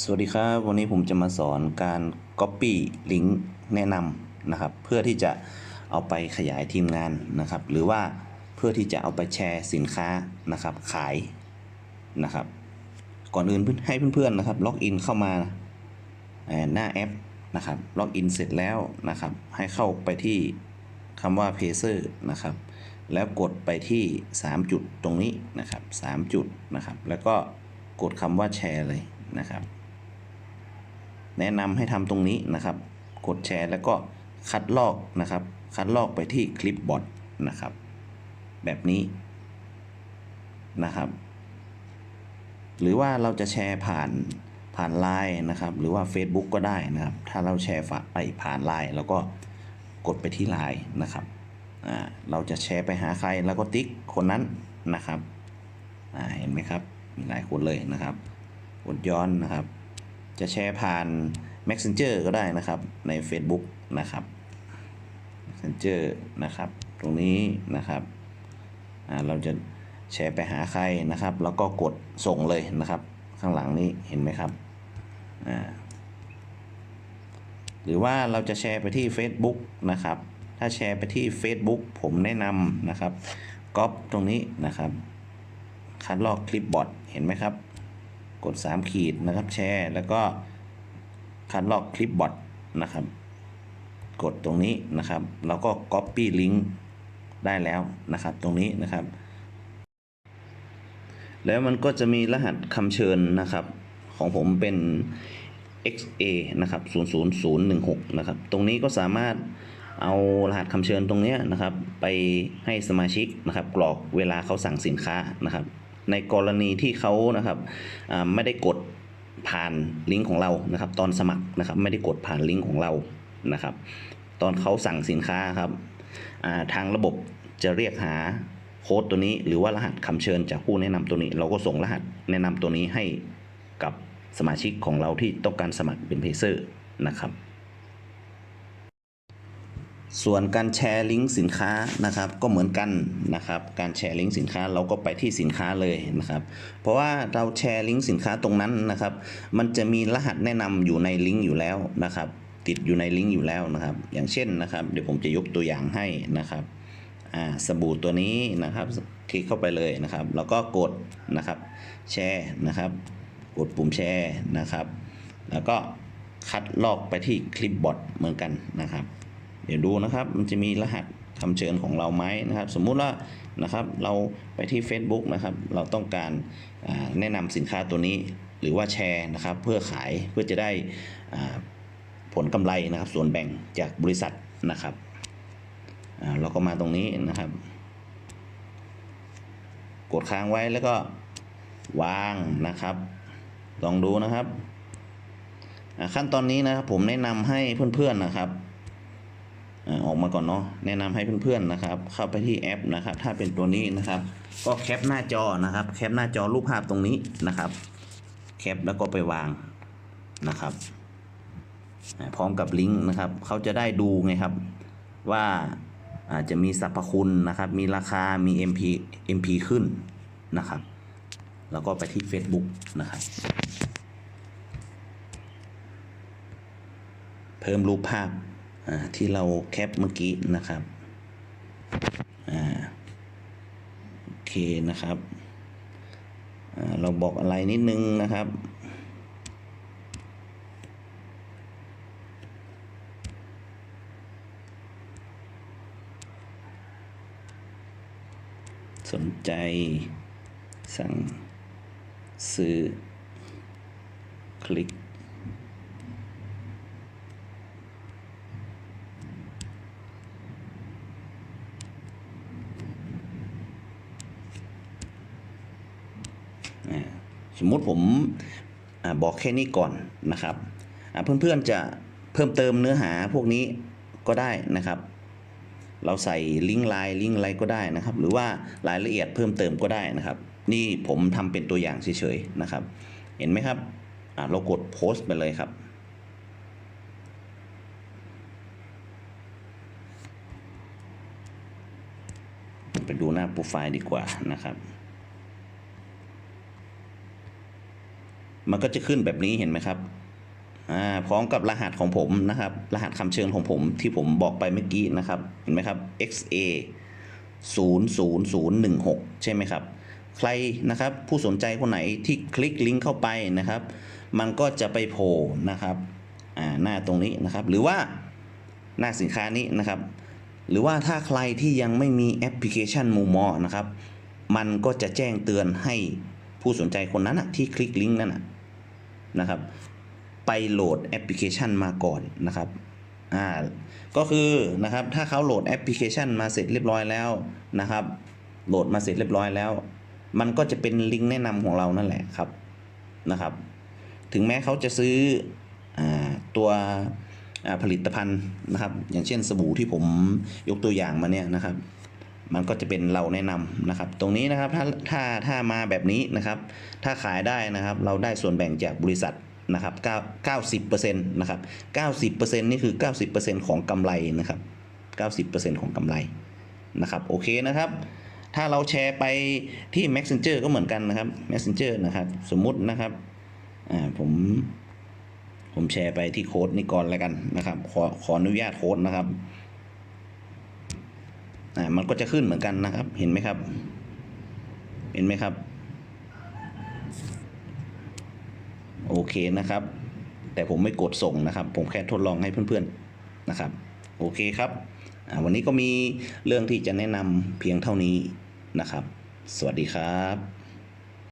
สวัสดีครับ วันนี้ผมจะมาสอนการ Copy ลิงก์แนะนำนะครับ เพื่อที่จะเอาไปขยายทีมงานนะครับ หรือว่าเพื่อที่จะเอาไปแชร์สินค้านะครับ ขายนะครับ ก่อนอื่นให้เพื่อนๆนะครับ ล็อกอินเข้ามาหน้าแอปนะครับ ล็อกอินเสร็จแล้วนะครับ ให้เข้าไปที่คำว่า Pacer นะครับ แล้วกดไปที่ 3 จุดตรงนี้นะครับ 3 จุดนะครับ แล้วก็กดคำว่าแชร์เลยนะครับ แนะนำให้ทำตรงนี้นะครับ กดแชร์แล้วก็คัดลอกนะครับ คัดลอกไปที่คลิปบอร์ดนะครับ แบบนี้นะครับ หรือว่าเราจะแชร์ผ่านผ่านไลน์นะครับ หรือว่า Facebook ก็ได้นะครับ ถ้าเราแชร์ฝาไปผ่านไลน์แล้วก็กดไปที่ไลน์นะครับเราจะแชร์ไปหาใครแล้วก็ติ๊กคนนั้นนะครับเห็นไหมครับ มีหลายคนเลยนะครับกดย้อนนะครับ จะแชร์ผ่าน Messenger ก็ได้นะครับใน Facebook นะครับ Messenger นะครับ ตรงนี้นะครับเราจะแชร์ไปหาใครนะครับ แล้วก็กดส่งเลยนะครับ ข้างหลังนี้เห็นไหมครับหรือว่าเราจะแชร์ไปที่ Facebook นะครับ ถ้าแชร์ไปที่ Facebook ผมแนะนำนะครับก๊อปตรงนี้นะครับคัดลอกคลิปบอร์ดเห็นไหมครับ กด 3 ขีดนะครับ แชร์ แล้วก็คัดลอกคลิปบอร์ดนะครับ กดตรงนี้นะครับ แล้วก็ Copy Link ได้แล้วนะครับ ตรงนี้นะครับ แล้วมันก็จะมีรหัสคำเชิญนะครับ ของผมเป็น XA นะครับ00016 นะครับ ตรงนี้ก็สามารถเอารหัสคำเชิญตรงนี้นะครับ ไปให้สมาชิกนะครับ กรอกเวลาเขาสั่งสินค้านะครับ ในกรณีที่เขานะครับไม่ได้กดผ่านลิงก์ของเรานะครับ ตอนสมัครนะครับ ไม่ได้กดผ่านลิงก์ของเรานะครับ ตอนเขาสั่งสินค้าครับทางระบบจะเรียกหาโค้ดตัวนี้หรือว่ารหัสคำเชิญจากผู้แนะนำตัวนี้ เราก็ส่งรหัสแนะนำตัวนี้ให้กับสมาชิกของเราที่ต้องการสมัครเป็นเพเซอร์นะครับ ส่วนการแชร์ลิงก์สินค้านะครับก็เหมือนกันนะครับ การแชร์ลิงก์สินค้าเราก็ไปที่สินค้าเลยนะครับ เพราะว่าเราแชร์ลิงก์สินค้าตรงนั้นนะครับ มันจะมีรหัสแนะนำอยู่ในลิงก์อยู่แล้วนะครับ ติดอยู่ในลิงก์อยู่แล้วนะครับ อย่างเช่นนะครับ เดี๋ยวผมจะยกตัวอย่างให้นะครับอ่าสบู่ตัวนี้นะครับ คลิกเข้าไปเลยนะครับ แล้วก็กดนะครับแชร์นะครับ กดปุ่มแชร์นะครับ แล้วก็คัดลอกไปที่คลิปบอร์ดเหมือนกันนะครับ เดี๋ยวดูนะครับมันจะมีรหัสคำเชิญของเราไหมนะครับ สมมุติว่านะครับเราไปที่ Facebook นะครับ เราต้องการแนะนำสินค้าตัวนี้หรือว่าแชร์นะครับ เพื่อขายเพื่อจะได้ผลกำไรนะครับ ส่วนแบ่งจากบริษัทนะครับเราก็มาตรงนี้นะครับ กดค้างไว้แล้วก็วางนะครับลองดูนะครับ ขั้นตอนนี้นะครับผมแนะนำให้เพื่อนๆนะครับ ออกมาก่อนเนาะแนะนำให้เพื่อนๆนะครับ เข้าไปที่แอปนะครับ ถ้าเป็นตัวนี้นะครับ ก็แคปหน้าจอนะครับ แคปหน้าจอรูปภาพตรงนี้นะครับ แคปแล้วก็ไปวางนะครับ พร้อมกับลิงก์นะครับ เขาจะได้ดูไงครับ ว่าอาจจะมีสรรพคุณนะครับ มีราคา มี MP MP ขึ้นนะครับ แล้วก็ไปที่ Facebook นะครับ เพิ่มรูปภาพ ที่เราแคปเมื่อกี้นะครับอ่าโอเคนะครับอ่าเราบอกอะไรนิดนึงนะครับสนใจสั่งซื้อคลิก สมมุติผมอบอกแค่นี้ก่อนนะครับเพื่อนๆจะเพิ่มเติมเนื้อหาพวกนี้ก็ได้นะครับ เราใส่ลิงก์ไลน์ลิงก์อะไรก็ได้นะครับ หรือว่ารายละเอียดเพิ่มเติมก็ได้นะครับ นี่ผมทำเป็นตัวอย่างเฉยๆนะครับ เห็นไหมครับเรากดโพสต์ไปเลยครับไปดูหน้าโปรไฟล์ดีกว่านะครับ มันก็จะขึ้นแบบนี้เห็นไหมครับอ่าพร้อมกับรหัสของผมนะครับ รหัสคำเชิญของผมที่ผมบอกไปเมื่อกี้นะครับ เห็นไหมครับ XA 00016 ใช่ไหมครับ ใครนะครับผู้สนใจคนไหนที่คลิกลิงก์เข้าไปนะครับ มันก็จะไปโผล่นะครับอ่าหน้าตรงนี้นะครับ หรือว่าหน้าสินค้านี้นะครับ หรือว่าถ้าใครที่ยังไม่มีแอปพลิเคชันมูมอนะครับ มันก็จะแจ้งเตือนให้ ผู้สนใจคนนั้นที่คลิกลิงก์นั่นนะนะครับ ไปโหลดแอปพลิเคชันมาก่อนนะครับอ่าก็คือนะครับถ้าเขาโหลดแอปพลิเคชันมาเสร็จเรียบร้อยแล้วนะครับ โหลดมาเสร็จเรียบร้อยแล้ว มันก็จะเป็นลิงก์แนะนำของเรานั่นแหละครับนะครับ ถึงแม้เขาจะซื้ออตัวผลิตภัณฑ์นะครับ อย่างเช่นสบู่ที่ผมยกตัวอย่างมาเนี่ยนะครับ มันก็จะเป็นเราแนะนำนะครับ ตรงนี้นะครับถ้าถ้าถ้ามาแบบนี้นะครับ ถ้าขายได้นะครับ เราได้ส่วนแบ่งจากบริษัทนะครับ9 90%นะครับ90%นี่คือ 90%ของกำไรนะครับ 90%ของกำไรนะครับโอเคนะครับ ถ้าเราแชร์ไปที่ Messenger ก็เหมือนกันนะครับ Messenger นะครับ สมมุตินะครับอ่าผมผมแชร์ไปที่โค้ดนี้ก่อนแล้วกันนะครับ ขอขออนุญาตโค้ดนะครับ นะมันก็จะขึ้นเหมือนกันนะครับ เห็นไหมครับ เห็นไหมครับ โอเคนะครับ แต่ผมไม่กดส่งนะครับ ผมแค่ทดลองให้เพื่อนๆนะครับ โอเคครับ วันนี้ก็มีเรื่องที่จะแนะนำเพียงเท่านี้นะครับ สวัสดีครับ